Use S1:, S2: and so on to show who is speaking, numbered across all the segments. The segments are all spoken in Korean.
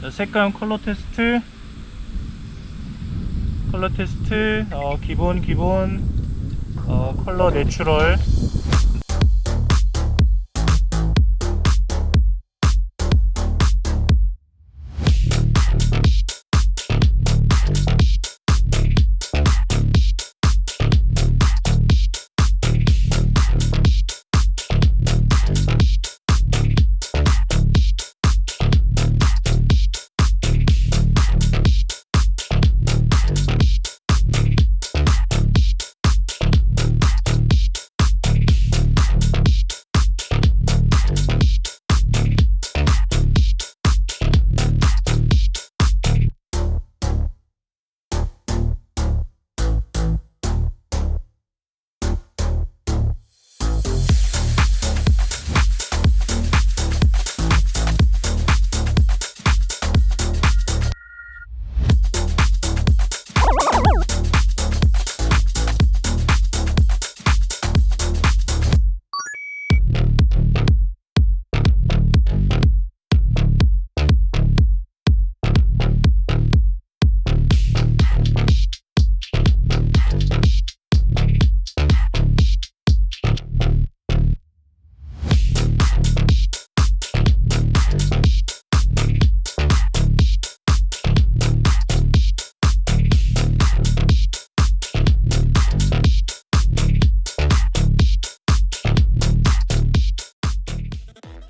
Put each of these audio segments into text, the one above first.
S1: 자, 색감 컬러 테스트. 컬러 테스트 어, 기본 기본 어, 컬러 내추럴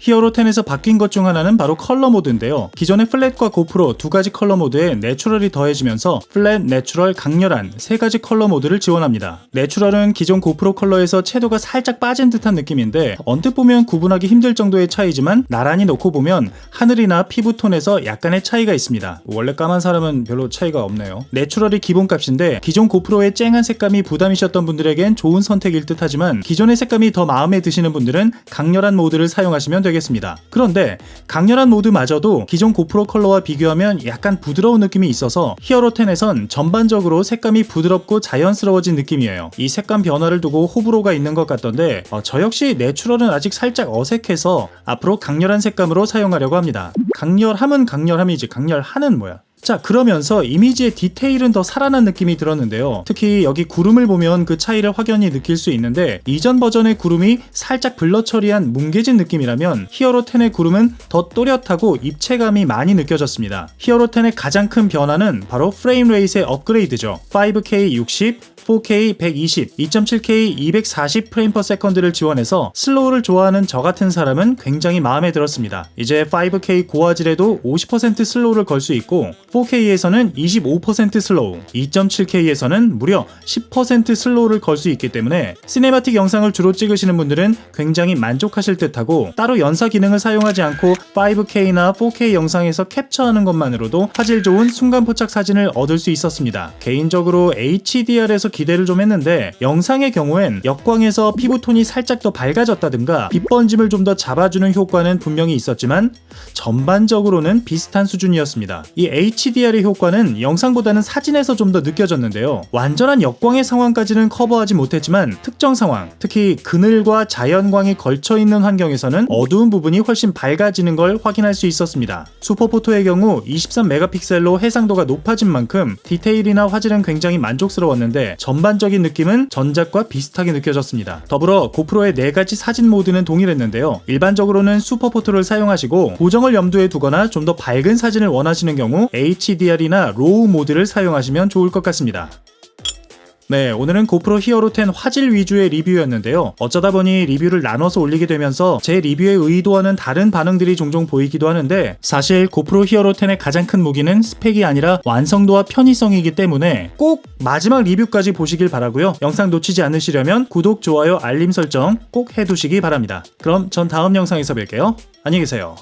S2: 히어로 10에서 바뀐 것 중 하나는 바로 컬러 모드인데요. 기존의 플랫과 고프로 두 가지 컬러 모드에 내추럴이 더해지면서 플랫, 내추럴, 강렬한 세 가지 컬러 모드를 지원합니다. 내추럴은 기존 고프로 컬러에서 채도가 살짝 빠진 듯한 느낌인데 언뜻 보면 구분하기 힘들 정도의 차이지만 나란히 놓고 보면 하늘이나 피부톤에서 약간의 차이가 있습니다. 원래 까만 사람은 별로 차이가 없네요. 내추럴이 기본값인데 기존 고프로의 쨍한 색감이 부담이셨던 분들에겐 좋은 선택일 듯 하지만 기존의 색감이 더 마음에 드시는 분들은 강렬한 모드를 사용하시면 되겠습니다. 그런데 강렬한 모드마저도 기존 고프로 컬러와 비교하면 약간 부드러운 느낌이 있어서 히어로 10에선 전반적으로 색감이 부드럽고 자연스러워진 느낌이에요. 이 색감 변화를 두고 호불호가 있는 것 같던데 어, 저 역시 내추럴은 아직 살짝 어색해서 앞으로 강렬한 색감으로 사용하려고 합니다. 강렬함은 강렬함이지 강렬한은 뭐야? 자, 그러면서 이미지의 디테일은 더 살아난 느낌이 들었는데요. 특히 여기 구름을 보면 그 차이를 확연히 느낄 수 있는데 이전 버전의 구름이 살짝 블러 처리한 뭉개진 느낌이라면 히어로 10의 구름은 더 또렷하고 입체감이 많이 느껴졌습니다. 히어로 10의 가장 큰 변화는 바로 프레임 레이트의 업그레이드죠. 5K 60, 4K 120, 2.7K 240 프레임 퍼 세컨드를 지원해서 슬로우를 좋아하는 저 같은 사람은 굉장히 마음에 들었습니다. 이제 5K 고화질에도 50% 슬로우를 걸 수 있고 4K에서는 25% 슬로우, 2.7K에서는 무려 10% 슬로우를 걸 수 있기 때문에 시네마틱 영상을 주로 찍으시는 분들은 굉장히 만족하실 듯하고 따로 연사 기능을 사용하지 않고 5K나 4K 영상에서 캡처하는 것만으로도 화질 좋은 순간 포착 사진을 얻을 수 있었습니다. 개인적으로 HDR에서 기대를 좀 했는데 영상의 경우엔 역광에서 피부톤이 살짝 더 밝아졌다든가 빛 번짐을 좀 더 잡아주는 효과는 분명히 있었지만 전반적으로는 비슷한 수준이었습니다. 이 HDR의 효과는 영상보다는 사진에서 좀 더 느껴졌는데요. 완전한 역광의 상황까지는 커버하지 못했지만 특정 상황, 특히 그늘과 자연광이 걸쳐 있는 환경에서는 어두운 부분이 훨씬 밝아지는 걸 확인할 수 있었습니다. 슈퍼포토의 경우 23메가픽셀로 해상도가 높아진 만큼 디테일이나 화질은 굉장히 만족스러웠는데 전반적인 느낌은 전작과 비슷하게 느껴졌습니다. 더불어 고프로의 4가지 사진 모드는 동일했는데요. 일반적으로는 슈퍼포토를 사용하시고 고정을 염두에 두거나 좀 더 밝은 사진을 원하시는 경우 HDR이나 로우 모드를 사용하시면 좋을 것 같습니다. 네, 오늘은 고프로 히어로 10 화질 위주의 리뷰였는데요. 어쩌다 보니 리뷰를 나눠서 올리게 되면서 제 리뷰의 의도와는 다른 반응들이 종종 보이기도 하는데 사실 고프로 히어로 10의 가장 큰 무기는 스펙이 아니라 완성도와 편의성이기 때문에 꼭 마지막 리뷰까지 보시길 바라고요. 영상 놓치지 않으시려면 구독, 좋아요, 알림 설정 꼭 해두시기 바랍니다. 그럼 전 다음 영상에서 뵐게요. 안녕히 계세요.